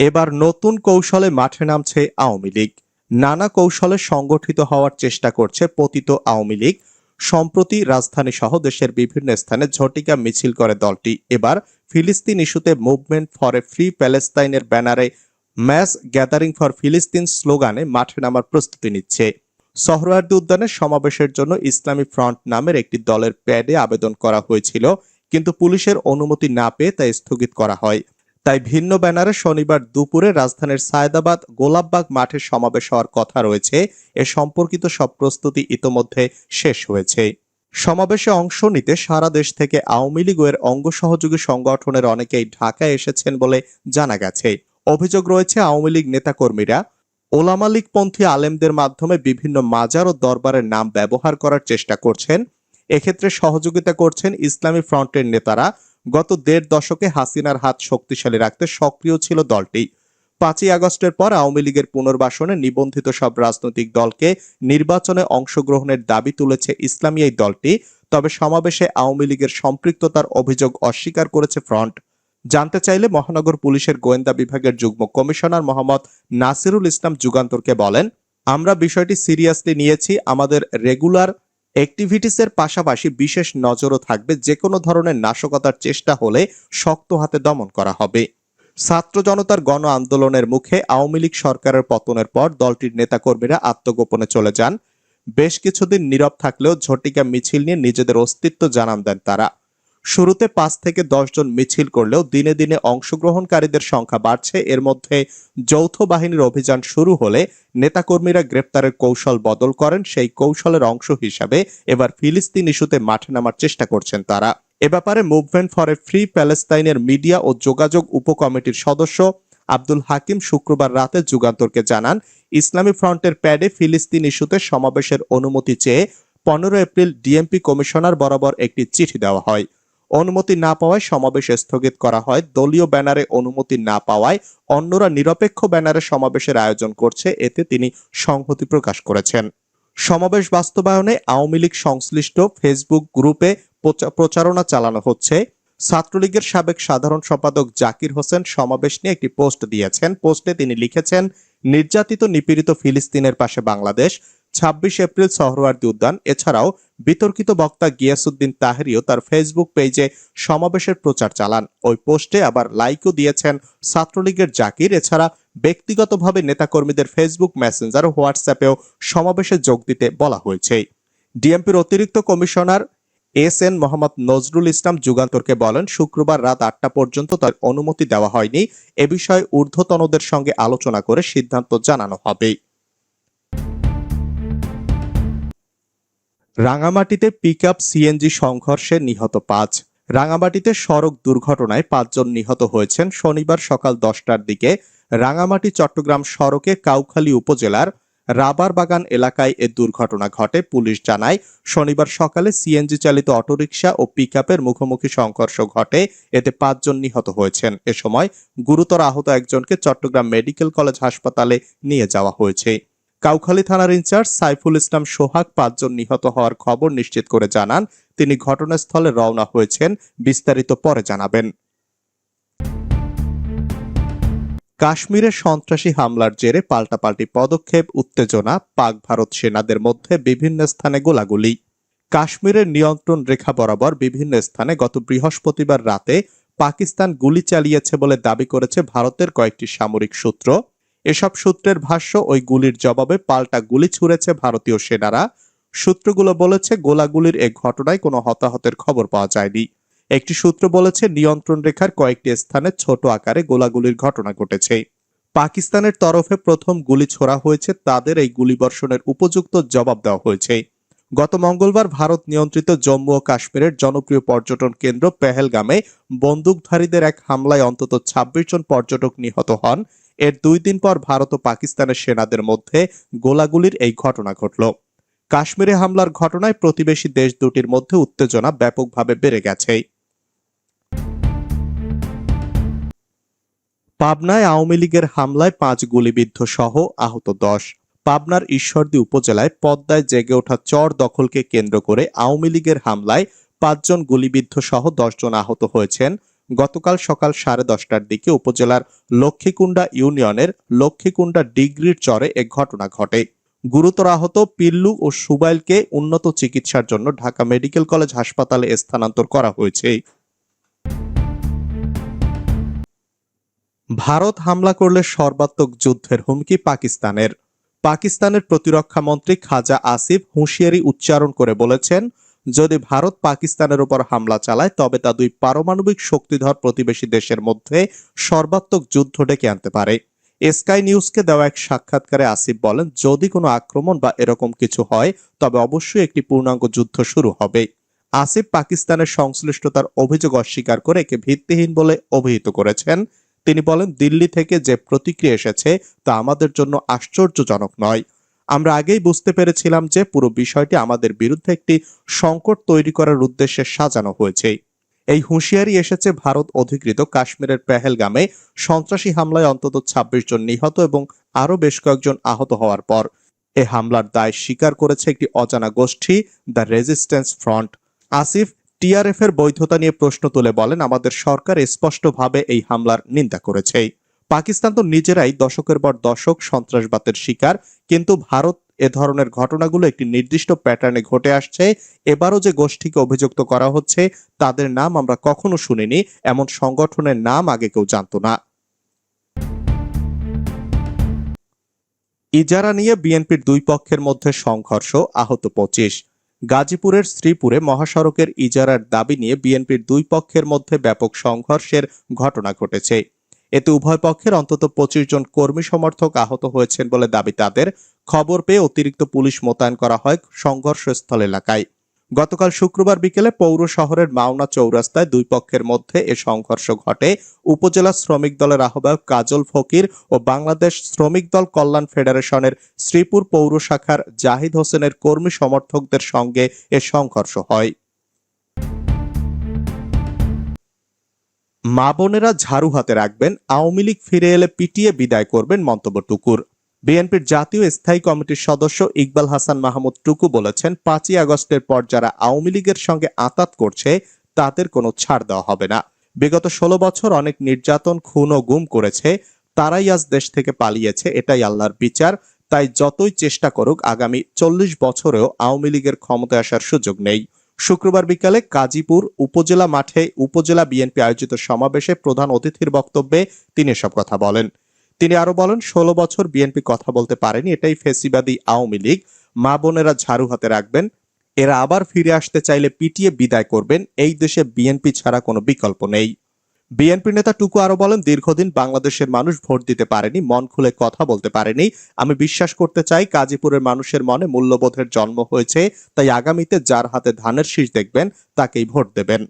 এবার নতুন কৌশলে মাঠে নামছে আওয়ামী লীগ। নানা কৌশলে সংগঠিত হওয়ার চেষ্টা করছে পতিত আওয়ামী লীগ। সম্প্রতি রাজধানী সহ দেশের বিভিন্ন স্থানে ঝটিকা মিছিল করে দলটি। এবার ফিলিস্তিন ইস্যুতে মুভমেন্ট ফর এ ফ্রি প্যালেস্তাইনের ব্যানারে ম্যাস গ্যাদারিং ফর ফিলিস্তিন স্লোগানে মাঠে নামার প্রস্তুতি নিচ্ছে। সোহরাওয়ার্দী উদ্যানে সমাবেশের জন্য ইসলামী ফ্রন্ট নামের একটি দলের প্যাডে আবেদন করা হয়েছিল, কিন্তু পুলিশের অনুমতি না পেয়ে তা স্থগিত করা হয়। তাই ভিন্ন ব্যানারে শনিবার দুপুরে রাজধানীর সায়দাবাদ গোলাপবাগ মাঠে সমাবেশ হওয়ার কথা রয়েছে। এ সম্পর্কিত সব প্রস্তুতি ইতোমধ্যে শেষ হয়েছে। সমাবেশে অংশ নিতে সারা দেশ থেকে আওয়ামী লীগের অঙ্গ সহযোগী সংগঠনের অনেকেই ঢাকায় এসেছেন বলে জানা গেছে। অভিযোগ রয়েছে, আওয়ামী লীগ নেতাকর্মীরা ওলামা লীগপন্থী আলেমদের মাধ্যমে বিভিন্ন মাজার ও দরবারের নাম ব্যবহার করার চেষ্টা করছেন। এক্ষেত্রে সহযোগিতা করছেন ইসলামী ফ্রন্টের নেতারা। গত দেড় দশকে হাসিনার হাত শক্তিশালী রাখতে সক্রিয় ছিল দলটি পাঁচই আগস্টের পর আওয়ামী লীগের পুনর্বাসনে নিবন্ধিত সব রাজনৈতিক দলকে নির্বাচনে অংশগ্রহণের দাবি তুলেছে ইসলামী এই দলটি, তবে সমাবেশে আওয়ামী লীগের সম্পৃক্ততার অভিযোগ অস্বীকার করেছে ফ্রন্ট। জানতে চাইলে মহানগর পুলিশের গোয়েন্দা বিভাগের যুগ্ম কমিশনার মোহাম্মদ নাসিরুল ইসলাম যুগান্তরকে বলেন, আমরা বিষয়টি সিরিয়াসলি নিয়েছি, আমাদের রেগুলার অ্যাক্টিভিটিসের পাশাপাশি বিশেষ নজরও থাকবে যে কোনো ধরনের নাশকতার চেষ্টা হলে শক্ত হাতে দমন করা হবে। ছাত্র জনতার গণ আন্দোলনের মুখে আওয়ামী লীগ সরকারের পতনের পর দলটির নেতাকর্মীরা আত্মগোপনে চলে যান। বেশ কিছুদিন নীরব থাকলেও ঝটিকা মিছিল নিয়ে নিজেদের অস্তিত্ব জানান দেন তারা। শুরুতে পাঁচ থেকে জন মিছিল করলেও দিনে দিনে অংশগ্রহণকারীদের সংখ্যা বাড়ছে। এর মধ্যে যৌথ বাহিনীর অভিযান শুরু হলে নেতাকর্মীরা গ্রেপ্তারের কৌশল বদল করেন। সেই কৌশলের অংশ হিসাবে এবার ফিলিস্তিন ইস্যুতে মাঠে নামার চেষ্টা করছেন তারা। এ ব্যাপারে মুভমেন্ট ফর এ ফ্রি প্যালেস্তাইনের মিডিয়া ও যোগাযোগ উপকমিটির সদস্য আব্দুল হাকিম শুক্রবার রাতে যুগান্তরকে জানান, ইসলামী ফ্রন্টের প্যাডে ফিলিস্তিন ইস্যুতে সমাবেশের অনুমতি চেয়ে পনেরো এপ্রিল ডিএমপি কমিশনার বরাবর একটি চিঠি দেওয়া হয়। অনুমতি না পাওয়ায় সমাবেশ স্থগিত করা হয়। দলীয় ব্যানারে অনুমতি না পাওয়ায় অন্যরা নিরপেক্ষ ব্যানারে সমাবেশের আয়োজন করছে, এতে তিনি সংহতি প্রকাশ করেছেন। সমাবেশ বাস্তবায়নে আওয়ামী লীগ সংশ্লিষ্ট ফেসবুক গ্রুপে প্রচা- প্রচারণা চালানো হচ্ছে। ছাত্রলীগের সাবেক সাধারণ সম্পাদক জাকির হোসেন সমাবেশ নিয়ে একটি পোস্ট দিয়েছেন। পোস্টে তিনি লিখেছেন, নির্যাতিত নিপীড়িত ফিলিস্তিনের পাশে বাংলাদেশ ছাব্বিশ এপ্রিল সহরওয়ার্দী উদ্যান। এছাড়াও বিতর্কিত বক্তা গিয়াসুদ্দিন তাহেরিও তার ফেসবুক পেজে সমাবেশের প্রচার চালান। ওই পোস্টে আবার লাইকও দিয়েছেন ছাত্রলীগের জাকির। এছাড়া ব্যক্তিগতভাবে নেতাকর্মীদের ফেসবুক মেসেঞ্জার ও হোয়াটসঅ্যাপেও সমাবেশে যোগ দিতে বলা হয়েছে। ডিএমপির অতিরিক্ত commissioner S N Mohammad Nazrul Islam যুগান্তরকে বলেন, শুক্রবার রাত আটটা পর্যন্ত তার অনুমতি দেওয়া হয়নি। এ বিষয়ে ঊর্ধ্বতনদের সঙ্গে আলোচনা করে সিদ্ধান্ত জানানো হবে। রাঙামাটিতে পিক আপ সিএনজি সংঘর্ষে নিহত পাঁচ। রাঙামাটিতে সড়ক দুর্ঘটনায় পাঁচজন নিহত হয়েছেন। শনিবার সকাল দশটার দিকে রাঙামাটি চট্টগ্রাম সড়কে কাউখালী উপজেলার রাবার বাগান এলাকায় এ দুর্ঘটনা ঘটে। পুলিশ জানায়, শনিবার সকালে সিএনজি চালিত অটোরিকশা ও পিকআপের মুখোমুখি সংঘর্ষ ঘটে। এতে পাঁচজন নিহত হয়েছেন। এ সময় গুরুতর আহত একজনকে চট্টগ্রাম মেডিকেল কলেজ হাসপাতালে নিয়ে যাওয়া হয়েছে। কাউখালী থানার ইনচার্জ সাইফুল ইসলাম সোহাগ পাঁচজন নিহত হওয়ার খবর নিশ্চিত করে জানান, তিনি ঘটনাস্থলে রওনা হয়েছেন, বিস্তারিত পরে জানাবেন। কাশ্মীরে সন্ত্রাসী হামলার জেরে পাল্টাপাল্টি পদক্ষেপ, উত্তেজনা, পাক ভারত সেনাদের মধ্যে বিভিন্ন স্থানে গোলাগুলি। কাশ্মীরের নিয়ন্ত্রণ রেখা বরাবর বিভিন্ন স্থানে গত বৃহস্পতিবার রাতে পাকিস্তান গুলি চালিয়েছে বলে দাবি করেছে ভারতের কয়েকটি সামরিক সূত্র। এসব সূত্রের ভাষ্য, ওই গুলির জবাবে পাল্টা গুলি ছুড়েছে ভারতীয় সেনারা। সূত্রগুলো বলেছে, গোলাগুলির এ ঘটনায় কোনো হতাহতের খবর পাওয়া যায়নি। একটি সূত্র বলেছে, নিয়ন্ত্রণ রেখার কয়েকটি স্থানে ছোট আকারে গোলাগুলির ঘটনা ঘটেছে। পাকিস্তানের তরফে প্রথম গুলি ছোড়া হয়েছে, তাদের এই গুলিবর্ষণের উপযুক্ত জবাব দেওয়া হয়েছে। গত মঙ্গলবার ভারত নিয়ন্ত্রিত জম্মু ও কাশ্মীরের জনপ্রিয় পর্যটন কেন্দ্র পেহেলগামে বন্দুকধারীদের এক হামলায় অন্তত ছাব্বিশ জন পর্যটক নিহত হন। এর দুই দিন পর ভারত ও পাকিস্তানের সেনাদের মধ্যে গোলাগুলির এই ঘটনা ঘটল। কাশ্মীরে হামলার ঘটনায় প্রতিবেশী দেশ দুটির মধ্যে উত্তেজনা ব্যাপকভাবে বেড়ে গেছে। পাবনায় আওয়ামী লীগের হামলায় পাঁচ গুলিবিদ্ধ সহ আহত দশ। পাবনার ঈশ্বরদী উপজেলায় পদ্মায় জেগে ওঠা চর দখলকে কেন্দ্র করে আওয়ামী লীগের হামলায় পাঁচজন গুলিবিদ্ধ সহ দশজন আহত হয়েছেন। গতকাল সকাল সাড়ে দশটার দিকে উপজেলার লক্ষ্মীকুণ্ডা ইউনিয়নের লক্ষ্মীকুণ্ডা ডিগ্রির চরে এক ঘটনা ঘটে। গুরুতর আহত পিল্লু ও সুবাইলকে উন্নত চিকিৎসার জন্য ঢাকা মেডিকেল কলেজ হাসপাতালে স্থানান্তর করা হয়েছে। ভারত হামলা করলে সর্বাত্মক যুদ্ধের হুমকি পাকিস্তানের। পাকিস্তানের প্রতিরক্ষা মন্ত্রী খাজা আসিফ হুঁশিয়ারি উচ্চারণ করে বলেছেন যদি ভারত পাকিস্তানের উপর হামলা চালায়, তবে তা দুই পারমাণবিক শক্তিধর প্রতিবেশী দেশের মধ্যে সর্বাত্মক যুদ্ধ ডেকে আনতে পারে। স্কাই নিউজকে দেওয়া এক সাক্ষাৎকারে আসিফ বলেন, যদি কোনো আক্রমণ বা এরকম কিছু হয়, তবে অবশ্যই একটি পূর্ণাঙ্গ যুদ্ধ শুরু হবে। আসিফ পাকিস্তানের সংশ্লিষ্টতার অভিযোগ অস্বীকার করে একে ভিত্তিহীন বলে অভিহিত করেছেন। তিনি বলেন, দিল্লি থেকে যে প্রতিক্রিয়া এসেছে, তা আমাদের জন্য আশ্চর্যজনক নয়। আমরা আগেই বুঝতে পেরেছিলাম যে পুরো বিষয়টি আমাদের বিরুদ্ধে একটি সংকট তৈরি করার উদ্দেশ্যে সাজানো হয়েছে। এই হুঁশিয়ারি এসেছে ভারত অধিকৃত কাশ্মীরের পেহেলগামে। সন্ত্রাসী হামলায় অন্তত ২৬ জন নিহত এবং আরও বেশ কয়েকজন আহত হওয়ার পর। এ হামলার দায় স্বীকার করেছে একটি অজানা গোষ্ঠী, the resistance front. Asif TRF এর বৈধতা নিয়ে প্রশ্ন তুলে বলেন, আমাদের সরকার স্পষ্টভাবে এই হামলার নিন্দা করেছে। পাকিস্তান তো নিজেরাই দশকের পর দশক সন্ত্রাসবাদের শিকার, কিন্তু ভারত এ ধরনের ঘটনাগুলো একটি নির্দিষ্ট প্যাটার্নে ঘটে আসছে। এবারও যে গোষ্ঠীকে অভিযুক্ত করা হচ্ছে, তাদের নাম আমরা কখনো শুনিনি, এমন সংগঠনের নাম আগে কেউ জানতো না। ইজারা নিয়ে বিএনপির দুই পক্ষের মধ্যে সংঘর্ষ, আহত পঁচিশ। গাজীপুরের শ্রীপুরে মহাসড়কের ইজারার দাবি নিয়ে বিএনপির দুই পক্ষের মধ্যে ব্যাপক সংঘর্ষের ঘটনা ঘটেছে। এতে উভয় পক্ষের অন্তত পঁচিশ জন কর্মী সমর্থক আহত হয়েছেন বলে দাবি তাদের। খবর পেয়ে অতিরিক্ত পুলিশ মোতায়েন করা হয় সংঘর্ষস্থল এলাকায়। গতকাল শুক্রবার বিকেলে পৌর শহরের মাওনা চৌরাস্তায় দুই পক্ষের মধ্যে এ সংঘর্ষ ঘটে। উপজেলা শ্রমিক দলের আহ্বায়ক কাজল ফকির ও বাংলাদেশ শ্রমিক দল কল্যাণ ফেডারেশনের শ্রীপুর পৌর শাখার জাহিদ হোসেনের কর্মী সমর্থকদের সঙ্গে এ সংঘর্ষ হয়। মা বোনেরা ঝাড়ু হাতে রাখবেন, আওয়ামী লীগ ফিরে এলে পিটিয়ে বিদায় করবেন মন্তব্য টুকুর। বিএনপির জাতীয় স্থায়ী কমিটির সদস্য ইকবাল হাসান মাহমুদ টুকু বলেছেন, পাঁচই আগস্টের পর যারা আওয়ামী লীগের সঙ্গে আতাত করছে, তাদের কোনো ছাড় দেওয়া হবে না। বিগত ষোলো বছর অনেক নির্যাতন, খুন ও গুম করেছে, তারাই আজ দেশ থেকে পালিয়েছে, এটাই আল্লাহর বিচার। তাই যতই চেষ্টা করুক, আগামী চল্লিশ বছরেও আওয়ামী লীগের ক্ষমতায় আসার সুযোগ নেই। শুক্রবার বিকালে কাজীপুর উপজেলা মাঠে উপজেলা বিএনপি আয়োজিত সমাবেশে প্রধান অতিথির বক্তব্যে তিনি এসব কথা বলেন। তিনি আরও বলেন, ষোলো বছর বিএনপি কথা বলতে পারেনি, এটাই ফেসিবাদী আওয়ামী লীগ। মা বোনেরা ঝাড়ু হাতে রাখবেন, এরা আবার ফিরে আসতে চাইলে পিটিয়ে বিদায় করবেন, এই দেশে বিএনপি ছাড়া কোনো বিকল্প নেই। বিএনপি নেতা টুকু আরও বলেন, দীর্ঘদিন বাংলাদেশের মানুষ ভোট দিতে পারেনি, মন খুলে কথা বলতে পারেনি। আমি বিশ্বাস করতে চাই কাজীপুরের মানুষের মনে মূল্যবোধের জন্ম হয়েছে, তাই আগামীতে যার হাতে ধানের শীষ দেখবেন, তাকেই ভোট দেবেন।